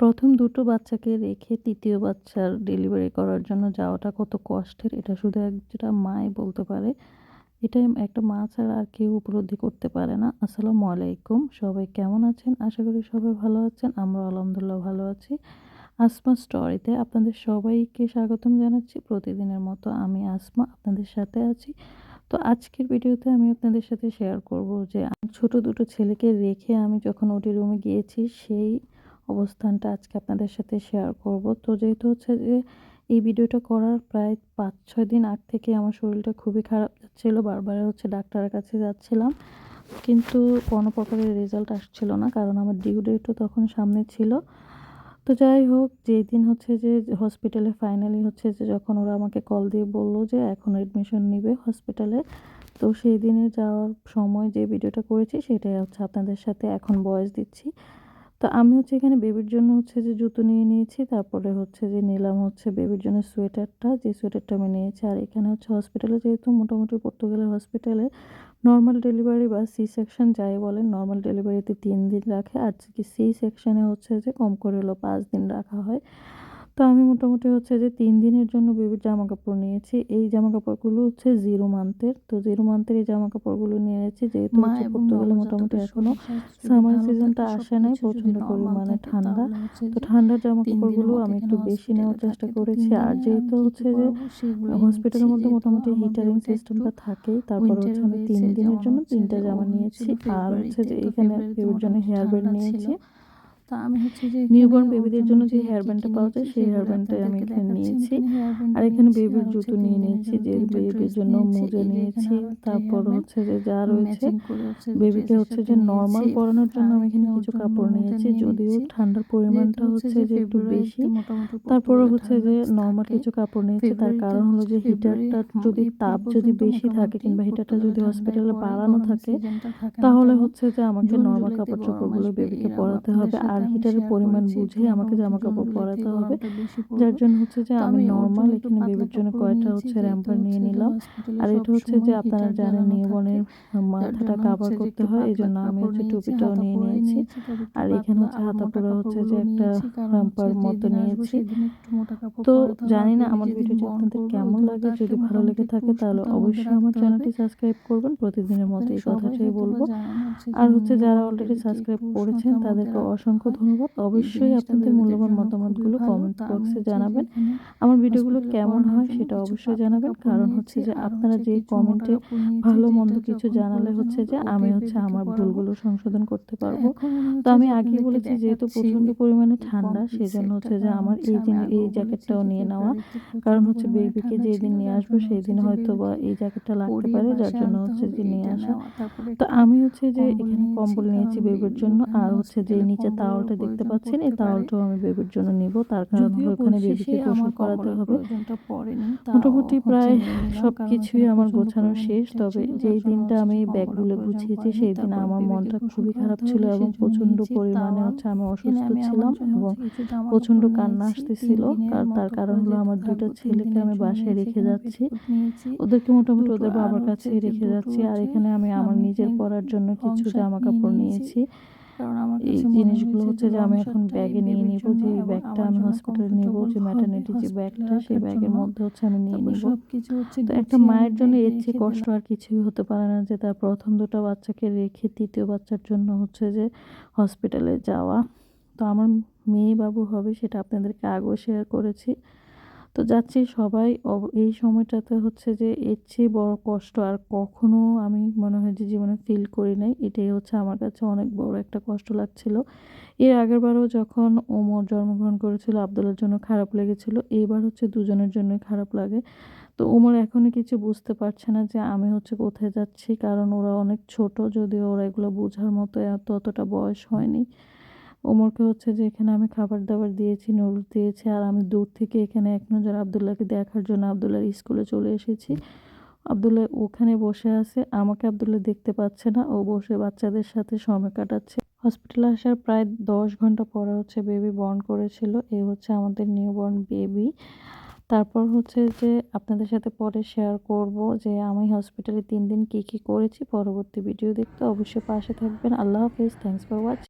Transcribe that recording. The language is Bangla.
প্রথম দুটো বাচ্চাকে রেখে তৃতীয় বাচ্চার ডেলিভারি করার জন্য যাওয়াটা কত কষ্টের, এটা শুধু একটা মাই বলতে পারে। এটা একটা মা ছাড়া আর কেউ উপলব্ধি করতে পারে না। আসসালামু আলাইকুম, সবাই কেমন আছেন? আশা করি সবাই ভালো আছেন আমরা আলহামদুলিল্লাহ ভালো আছি। আসমা স্টোরিতে আপনাদের সবাইকে স্বাগতম জানাচ্ছি। প্রতিদিনের মতো আমি আসমা আপনাদের সাথে আছি। তো আজকের ভিডিওতে আমি আপনাদের সাথে শেয়ার করব যে, ছোট দুটো ছেলেকে রেখে আমি যখন ওটি রুমে গিয়েছি, সেই অবস্থানটা আজকে আপনাদের সাথে শেয়ার করব। তো যেহেতু হচ্ছে যে এই ভিডিওটা করার প্রায় পাঁচ, ছয় দিন আগ থেকে আমার শরীরটা খুবই খারাপ যাচ্ছিল, বারবার হচ্ছে ডাক্তারের কাছে যাচ্ছিলাম। কিন্তু কোনো প্রকারের রেজাল্ট আসছিল না, কারণ আমার ডিউ ডেটও তখন সামনে ছিল। তো যাই হোক যেই দিন হচ্ছে যে হসপিটালে ফাইনালি হচ্ছে যে যখন ওরা আমাকে কল দিয়ে বলল যে এখন অ্যাডমিশন নিবে হসপিটালে তো সেই দিনে যাওয়ার সময় যে ভিডিওটা করেছি সেটাই হচ্ছে আপনাদের সাথে এখন বয়স দিচ্ছি। তো আমি হচ্ছে এখানে বেবির জন্য হচ্ছে যে জুতো নিয়ে নিয়েছি, তারপরে হচ্ছে যে নিলাম হচ্ছে বেবির জন্য সোয়েটারটা, যে সোয়েটারটা আমি নিয়েছি। আর এখানে হচ্ছে হসপিটালে যেহেতু মোটামুটি পর্তুগালের হসপিটালে নর্মাল ডেলিভারি বা সি সেকশন যাই বলেন নর্মাল ডেলিভারিতে তিন দিন রাখে। আর সি সেকশানে হচ্ছে যে কম করে হলো পাঁচ দিন রাখা হয়। তো আমি মোটামুটি হচ্ছে যে তিন দিনের জন্য বেবির জামা কাপড় নিয়েছি। এই জামা কাপড়গুলো হচ্ছে জিরো মান্থের। তো জিরো মান্থের এই জামা কাপড়গুলো নিয়েছি যেহেতু হচ্ছে পর্তুগালে মোটামুটি এখনও সামার সিজনটা আসে নাই প্রচণ্ড পরিমাণে ঠান্ডা। তো ঠান্ডার জামা কাপড়গুলো আমি একটু বেশি নেওয়ার চেষ্টা করেছি। আর যেহেতু হচ্ছে যে হসপিটালের মধ্যে মোটামুটি হিটারিং সিস্টেমটা থাকেই তারপর হচ্ছে আমি তিন দিনের জন্য তিনটা জামা নিয়েছি। আর হচ্ছে যে এখানে বেবির জন্য হেয়ার ব্যান্ড নিয়েছি। তা আমি হচ্ছে যে নিউবর্ন বেবিদের জন্য যে হেয়ার ব্যান্ডটা পাওয়া যায় সেই হেয়ার ব্যান্ডটাই আমি এখানে নিয়েছি। আর এখানে বেবির জুতো নিয়ে নিয়েছি যে বেবির জন্য মোজা নিয়েছি তারপর হচ্ছে যে যা রয়েছে বেবিকে হচ্ছে যে নর্মাল পরানোর জন্য আমি এখানে কিছু কাপড় নিয়েছি যদিও ঠান্ডার পরিমাণটা হচ্ছে যে একটু বেশি তারপরে হচ্ছে যে নর্মাল কিছু কাপড় নিয়েছি তার কারণ হলো যে হিটারটা যদি তাপ যদি বেশি থাকে কিংবা হিটারটা যদি হসপিটালে বাড়ানো থাকে তাহলে হচ্ছে যে আমাকে নর্মাল কাপড় চোপড়গুলো বেবিকে পরাতে হবে আর হিটারের পরিমাণ বুঝে আমাকে জামা কাপড় পরাতে হবে। যার জন্য হচ্ছে যে আমি নর্মাল এখানে বেবির জন্য কয়টা হচ্ছে র্যাম্পার নিয়ে নিলাম। আর এটা হচ্ছে যে আপনারা জানেন নিউবর্নের মাথাটা কাভার করতে হয় এই জন্য আমি হচ্ছে টুপিটাও নিয়ে নিয়েছি। আর এখানে হচ্ছে হাতা পরে হচ্ছে যে একটা র্যাম্পার মতো নিয়েছি। তো জানি না আমার ভিডিওটি আপনাদের কেমন লাগে যদি ভালো লেগে থাকে তাহলে অবশ্যই আমার চ্যানেলটি সাবস্ক্রাইব করবেন। প্রতিদিনের মতো এই কথাটাই বলব আর হচ্ছে যারা অলরেডি সাবস্ক্রাইব করেছেন তাদেরকে অসংখ্য ধন্যবাদ। অবশ্যই আপনাদের মূল্যবান মতামতগুলো কমেন্ট বক্সে জানাবেন। আমার ভিডিওগুলো কেমন হয় সেটা অবশ্যই জানাবেন। কারণ হচ্ছে যে আপনারা যে কমেন্টে ভালো মন্দ কিছু জানালে হচ্ছে যে আমি হচ্ছে আমার ভুলগুলো সংশোধন করতে পারব। তো আমি আগেই বলেছি যেহেতু প্রচণ্ড পরিমাণে ঠান্ডা সেজন্য হচ্ছে যে আমার এই জিনিস এই জ্যাকেটটাও নিয়ে নেওয়া। কারণ হচ্ছে বেবিকে যেই দিন নিয়ে আসব সেই দিন হয়তো বা এই জ্যাকেটটা লাগতে পারে যার জন্য হচ্ছে যে নিয়ে আসা। তো আমি হচ্ছে যে এখানে কম্বল নিয়েছি বেবির জন্য আর হচ্ছে যে নিচে তাওয়াল তাওয়ালটা দেখতে পাচ্ছেন এই তাওয়ালটাও আমি বেবির জন্য নিব। তার কারণ ওখানে বেবিকে গোসল করাতে হবে। মোটামুটি প্রায় সব কিছুই আমার গোছানো শেষ। তবে যেই দিনটা আমি ব্যাগগুলো গুছিয়েছি সেই দিন আমার মনটা খুবই খারাপ ছিল এবং প্রচণ্ড পরিমাণে হচ্ছে আমি অসুস্থ ছিলাম এবং প্রচণ্ড কান্না আসতেছিল। তার কারণ হলো আমার দুটো ছেলেকে আমি বাসায় রেখে যাচ্ছি। ওদেরকে মোটামুটি ওদের বাবার কাছে রেখে যাচ্ছি আর এখানে আমি আমার নিজের পরার জন্য কিছু জামা কাপড় নিয়েছি কারণ আমার এই জিনিসগুলো হচ্ছে যে আমি এখন ব্যাগে নিয়ে নিব যে ব্যাগটা আমি হসপিটালে নিব যে ম্যাটার্নিটি যে ব্যাগটা সেই ব্যাগের মধ্যে হচ্ছে আমি নিয়ে নিব। কিছু হচ্ছে তো একটা মায়ের জন্য এর চেয়ে কষ্ট আর কিছুই হতে পারে না যে তার প্রথম দুটো বাচ্চাকে রেখে তৃতীয় বাচ্চার জন্য হচ্ছে যে হসপিটালে যাওয়া। তো আমার মেয়ে বাবু হবে সেটা আপনাদেরকে আগেও শেয়ার করেছি। তো যাচ্ছি সবাই এই সময়টাতে হচ্ছে যে এর চেয়ে বড় কষ্ট আর কখনো আমি মনে হয় যে জীবনে ফিল করি নাই। এটাই হচ্ছে আমার কাছে অনেক বড় একটা কষ্ট লাগছিল। এর আগেরবারও যখন ওমর জন্মগ্রহণ করেছিল, আবদুল্লার জন্য খারাপ লেগেছিল, এবার হচ্ছে দুজনের জন্যই খারাপ লাগে। তো ওমর এখনই কিছু বুঝতে পারছে না যে আমি হচ্ছে কোথায় যাচ্ছি, কারণ ওরা অনেক ছোট, যদিও ওরা এগুলো বোঝার মতো এত অতটা বয়স হয়নি। ওমরকে হচ্ছে যে এখানে আমি খাবার দাবার দিয়েছি নুডলস দিয়েছি, আর আমি দূর থেকে এখানে এক নজর আবদুল্লাহকে দেখার জন্য আবদুল্লাহর স্কুলে চলে এসেছি। আবদুল্লাহ ওখানে বসে আছে, আমাকে আবদুল্লাহ দেখতে পাচ্ছে না, ও বসে বাচ্চাদের সাথে সময় কাটাচ্ছে। হসপিটালে আসার প্রায় দশ ঘণ্টা পরে হচ্ছে বেবি বর্ন করেছিল, এ হচ্ছে আমাদের নিউ বর্ন বেবি তারপর হচ্ছে যে আপনাদের সাথে পরে শেয়ার করব যে আমি হসপিটালে তিন দিন কি কি করেছি, পরবর্তী ভিডিও দেখতে অবশ্যই পাশে থাকবেন। আল্লাহ হাফিজ থ্যাংকস ফর ওয়াচিং